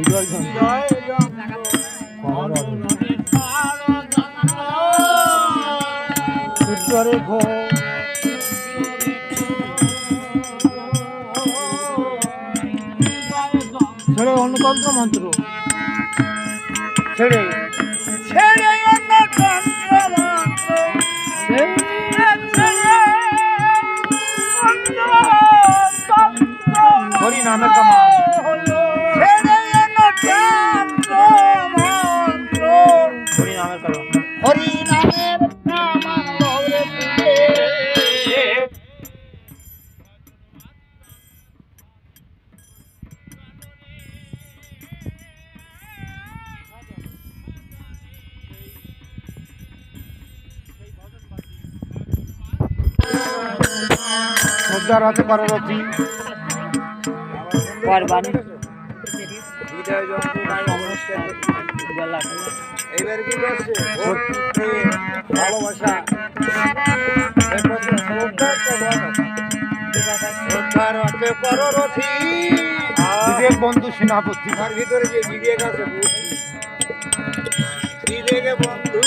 হৃদয় ঘো। ছেড়ে অন্যতন্ত্র মন্ত্র। ছেড়ে। শ্রদ্ধার হাতে পারবতী ভালোবাসা বিবেক বন্ধু সেনাপতি তার ভিতরে যে বিবেক আছে বিবেকে বন্ধু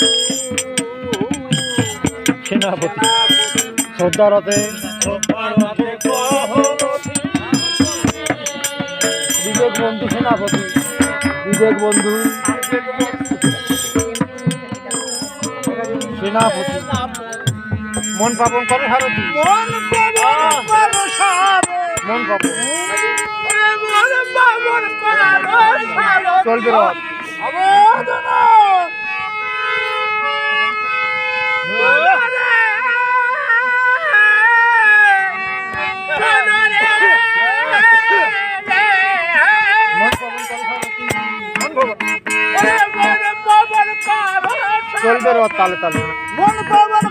সেনাপতি শ্রদ্ধার হাতে বিবেক বন্ধু সেনাপতি বিবেক বন্ধু। সেনাপতি। মন পাবন করে সারথি। মন পাবন মন পাবন চলবে চলবে রথ তালে তালে। মন পাবন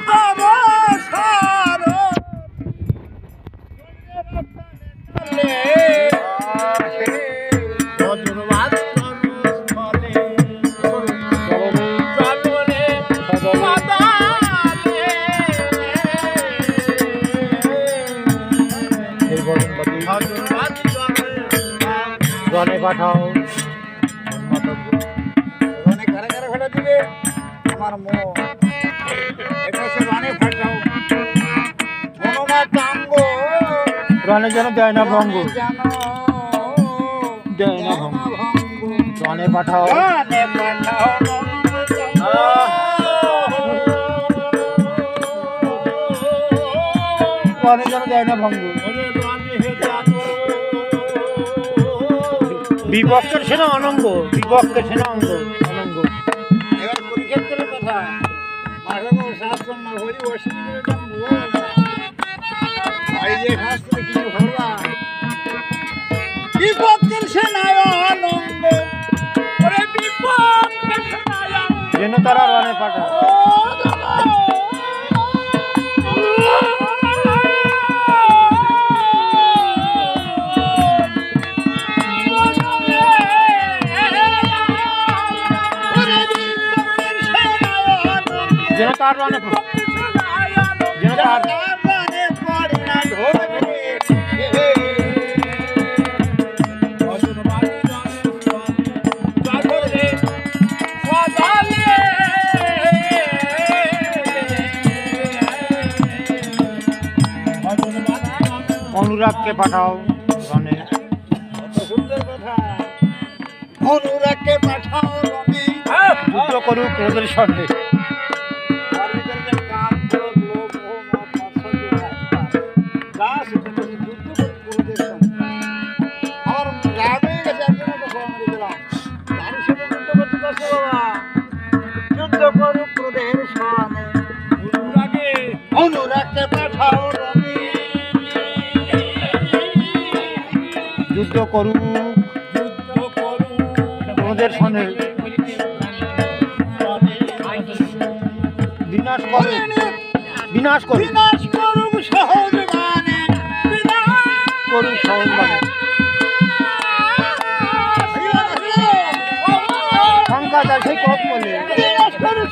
এই পাঠাও। আমার মন। ফাটাও মনোমা টাঙ্গ যেন দেয় না ভঙ্গ। দেয় না ভঙ্গ। পাঠাও। রানে ফাটাও রনে যেন দেয় না ভঙ্গ। বিপক্ষের সেনা অনঙ্গ। বিপক্ষের সেনা অঙ্গ মাসানো শাস্ত্র না হরি অসুবিধা এই যে শাস্ত্রে কি হলা বিপক্ষের সেনায় আনন্দ ওরে বিপক্ষের সেনায় যেন রনে রনে অনুরাগকে পাঠাও রনে অনুরাগকে পাঠাও করুক ক্রোধের করুক করুক সঙ্গে বিনাশ করুক বিনাশ করুক করুক সহজ গানে করুক সহজ মানে। শঙ্কা যায় সেই কত বলে। বিনাশ করুক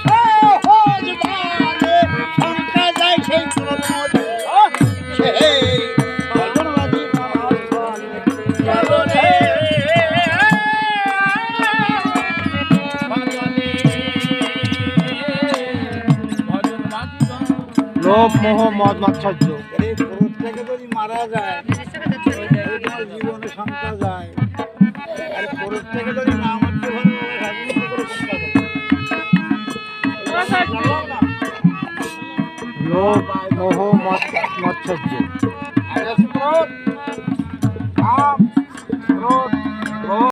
লোভ মোহ মদ মাচ্ছর্য এই ক্রোধটাকে যদি মারা যায় জীবনে সংখ্যা যায়। আর ক্রোধটাকে যদি না মারতে পারে লোভ